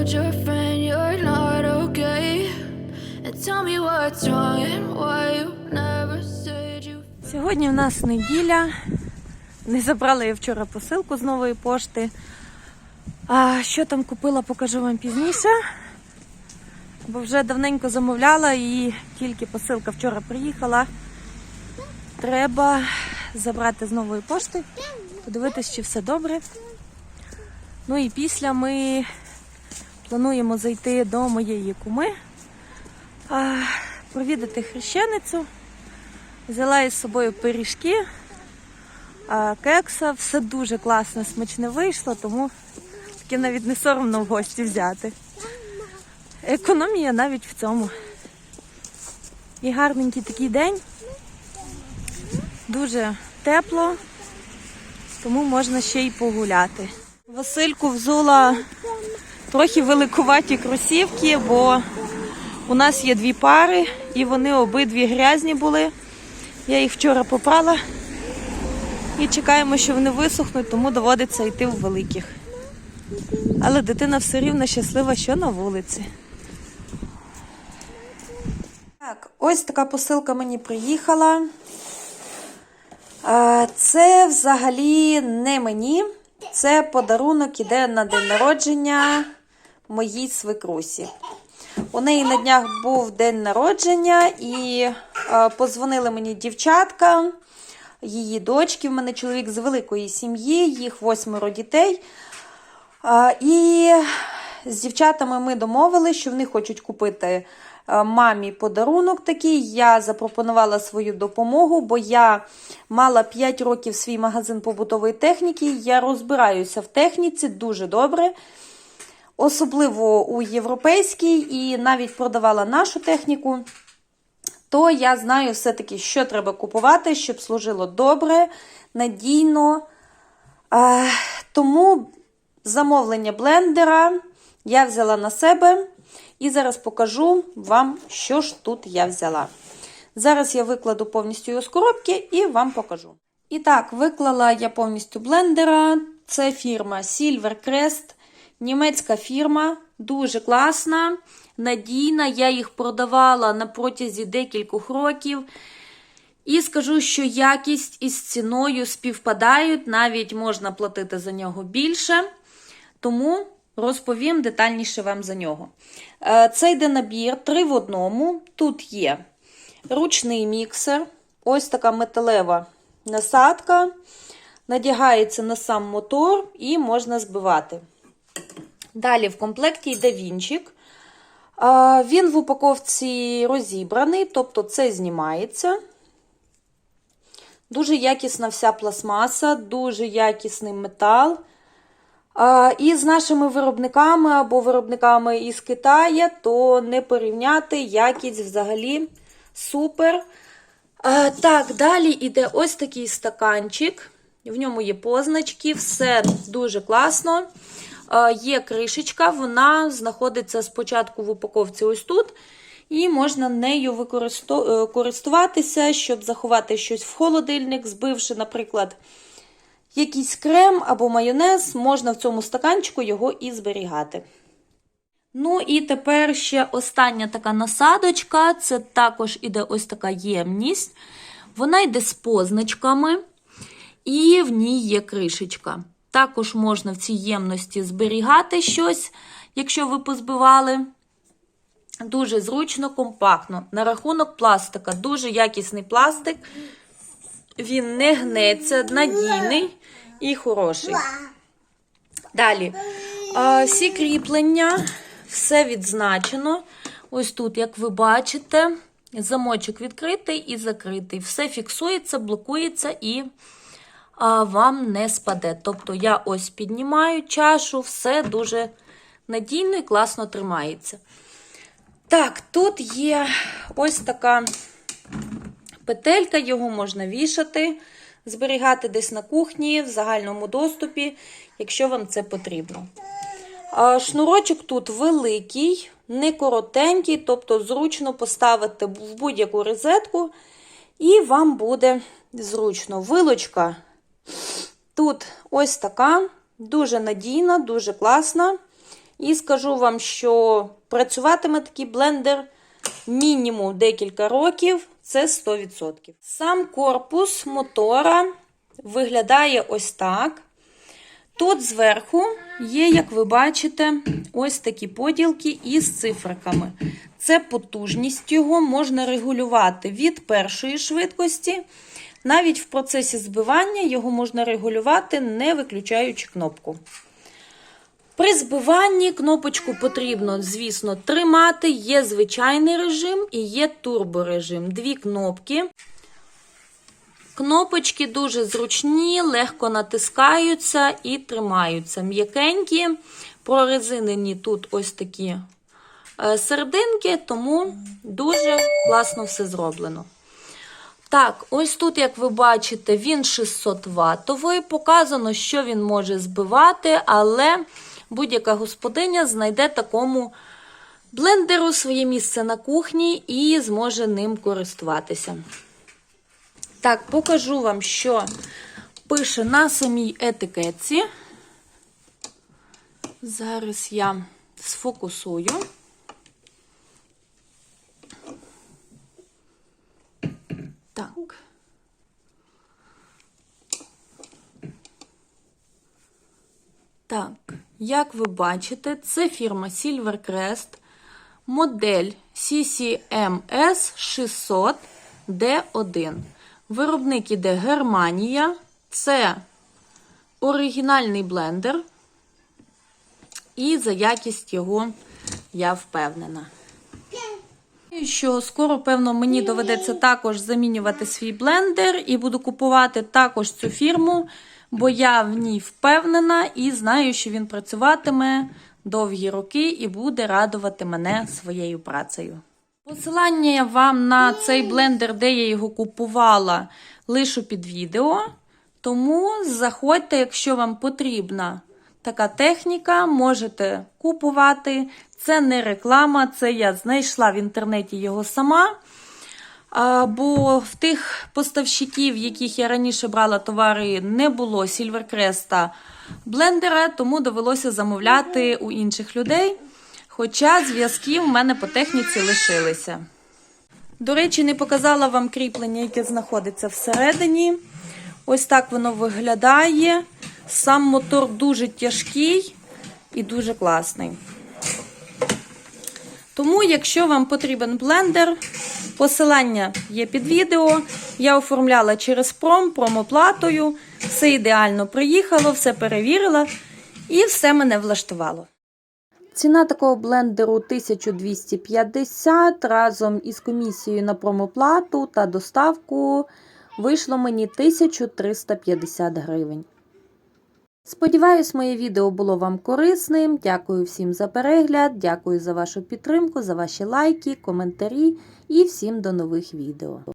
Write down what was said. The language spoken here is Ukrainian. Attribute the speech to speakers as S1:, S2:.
S1: told your friend you're not okay. And tell me what's wrong and why you never said you
S2: Сьогодні в нас неділя. Не забрала я вчора посилку з нової пошти. А що там купила, покажу вам пізніше. Бо вже давненько замовляла і тільки посилка вчора приїхала. Треба забрати з нової пошти, подивитися, чи все добре. Ну і після ми плануємо зайти до моєї куми, провідати хрещеницю. Взяла із собою пиріжки, кекса. Все дуже класно, смачне вийшло, тому таке навіть не соромно в гості взяти. Економія навіть в цьому. І гарненький такий день. Дуже тепло, тому можна ще й погуляти. Васильку взула трохи великуваті кросівки, бо у нас є дві пари, і вони обидві грязні були. Я їх вчора попрала і чекаємо, що вони висохнуть, тому доводиться йти в великих. Але дитина все рівно щаслива, що на вулиці. Так, ось така посилка мені приїхала. Це взагалі не мені. Це подарунок іде на день народження моїй свекрусі. У неї на днях був день народження, і е, позвонили мені дівчатка, її дочки. В мене чоловік з великої сім'ї, їх восьмеро дітей. Е, і з дівчатами ми домовилися, що вони хочуть купити е, мамі подарунок такий. Я запропонувала свою допомогу, бо я мала 5 років свій магазин побутової техніки. Я розбираюся в техніці дуже добре. Особливо у європейській, і навіть продавала нашу техніку, то я знаю все-таки, що треба купувати, щоб служило добре, надійно. Тому замовлення блендера я взяла на себе і зараз покажу вам, що ж тут я взяла. Зараз я викладу повністю його з коробки і вам покажу. І так, виклала я повністю блендера. Це фірма Silvercrest. Німецька фірма, дуже класна, надійна. Я їх продавала на протязі декількох років. І скажу, що якість із ціною співпадають, навіть можна платити за нього більше. Тому розповім детальніше вам за нього. Е, Це йде набір 3 в одному. Тут є ручний міксер, ось така металева насадка. Надягається на сам мотор і можна збивати. Далі в комплекті йде вінчик. Він в упаковці розібраний, тобто це знімається. Дуже якісна вся пластмаса, дуже якісний метал. І з нашими виробниками або виробниками із Китаю, то не порівняти якість взагалі супер. Так, далі йде ось такий стаканчик. В ньому є позначки, все дуже класно. Е, Є кришечка, вона знаходиться спочатку в упаковці ось тут. І можна нею е, користуватися, щоб заховати щось в холодильник, збивши, наприклад, якийсь крем або майонез, можна в цьому стаканчику його і зберігати. Ну і тепер ще остання така насадочка. Це також іде ось така ємність. Вона йде з позначками, і в ній є кришечка. Також можна в цій ємності зберігати щось, якщо ви позбивали. Дуже зручно, компактно. На рахунок пластика, дуже якісний пластик. Він не гнеться, надійний і хороший. Далі. Всі кріплення, все відзначено. Ось тут, як ви бачите, замочок відкритий і закритий. Все фіксується, блокується і вам не спаде. Тобто я ось піднімаю чашу, все дуже надійно і класно тримається. Так, тут є ось така петелька, його можна вішати, зберігати десь на кухні, в загальному доступі, якщо вам це потрібно. Шнурочок тут великий, не коротенький, тобто зручно поставити в будь-яку розетку, і вам буде зручно. Вилочка тут ось така, дуже надійна, дуже класна. І скажу вам, що працюватиме такий блендер мінімум декілька років, це 100%. Сам корпус мотора виглядає ось так. Тут зверху є, як ви бачите, ось такі поділки із циферками. Це потужність його можна регулювати від першої швидкості. Навіть в процесі збивання його можна регулювати, не виключаючи кнопку. При збиванні кнопочку потрібно, звісно, тримати. Є звичайний режим і є турборежим. Дві кнопки. Кнопочки дуже зручні, легко натискаються і тримаються. М'якенькі, прорезинені тут ось такі е, серединки, тому дуже класно все зроблено. Так, ось тут, як ви бачите, він 600 ватовий. Показано, що він може збивати, але будь-яка господиня знайде такому блендеру своє місце на кухні і зможе ним користуватися. Так, покажу вам, що пише на самій етикетці. Зараз я сфокусую. Так. Так, як ви бачите, це фірма Silvercrest, модель CCMS 600 D1. Виробник іде Германія. Це оригінальний блендер. І за якість його я впевнена. Що скоро, певно, мені доведеться також замінювати свій блендер і буду купувати також цю фірму, бо я в ній впевнена і знаю, що він працюватиме довгі роки і буде радувати мене своєю працею. Посилання вам на цей блендер, де я його купувала, лишу під відео. Тому заходьте, якщо вам потрібна така техніка, можете купувати. Це не реклама, це я знайшла в інтернеті його сама. А, Бо в тих поставщиків, яких я раніше брала товари, не було Сільверкреста блендера, тому довелося замовляти у інших людей. Хоча зв'язки в мене по техніці лишилися. До речі, не показала вам кріплення, яке знаходиться всередині. Ось так воно виглядає. Сам мотор дуже тяжкий і дуже класний. Тому, якщо вам потрібен блендер, посилання є під відео. Я оформляла через пром, промоплатою. Все ідеально приїхало, все перевірила і все мене влаштувало. Ціна такого блендеру 1250 разом із комісією на промоплату та доставку вийшло мені 1350 гривень. Сподіваюсь, моє відео було вам корисним. Дякую всім за перегляд, дякую за вашу підтримку, за ваші лайки, коментарі і всім до нових відео.